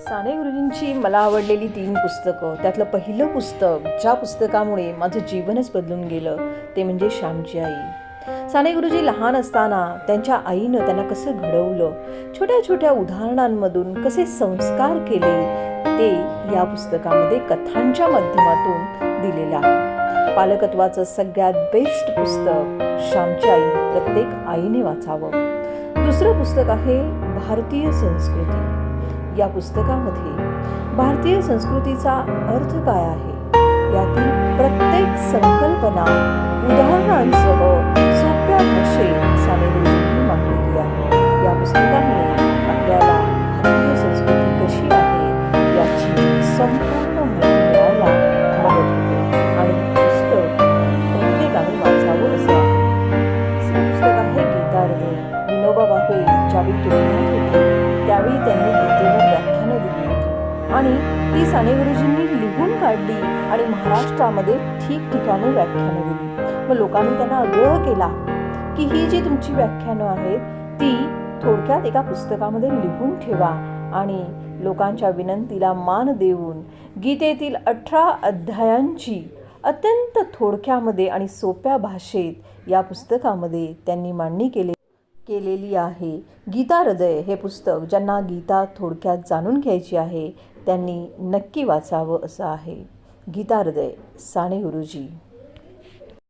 साने गुरुजींची मला आवडलेली तीन पुस्तकं. त्यातलं पहिलं पुस्तक ज्या पुस्तकामुळे माझं जीवनच बदलून गेलं ते म्हणजे श्यामची आई. साने गुरुजी लहान असताना त्यांच्या आईनं त्यांना कसं घडवलं छोट्या छोट्या उदाहरणांमधून कसे संस्कार केले ते या पुस्तकामध्ये कथांच्या माध्यमातून दिलेलं आहे. पालकत्वाचं सगळ्यात बेस्ट पुस्तक श्यामची आई प्रत्येक आईने वाचावं. दुसरं पुस्तक आहे भारतीय संस्कृती. या पुस्तकामध्ये भारतीय संस्कृतीचा अर्थ काय आहे? यातील प्रत्येक संकल्पना उदाहरणांसह सोप्या भाषेत साने मांडलेली आहे. या पुस्तकामुळे आपल्याला भारतीय संस्कृती कशी आहे याची संपूर्ण माहिती मिळायला मदत होते. आणि पुस्तक प्रत्येकाने वाचावं असं पुस्तक आहे गीता विनोबा भावे ज्यावेळी तुरुंगात होते त्यावेळी त्यांनी आणि ती साने गुरुजींनी लिहून काढली आणि महाराष्ट्रामध्ये ठिकठिकाणी व्याख्यानं दिली. मग लोकांनी त्यांना आग्रह केला की ही जी तुमची व्याख्यानं आहेत ती थोडक्यात एका पुस्तकामध्ये लिहून ठेवा आणि लोकांच्या विनंतीला मान देऊन गीतेतील अठरा अध्यायांची अत्यंत थोडक्यामध्ये आणि सोप्या भाषेत या पुस्तकामध्ये त्यांनी मांडणी केली. केलेली आहे. गीता हृदय हे पुस्तक ज्यांना गीता थोडक्यात जाणून घ्यायची आहे त्यांनी नक्की वाचावं असं आहे. गीता हृदय साने गुरुजी.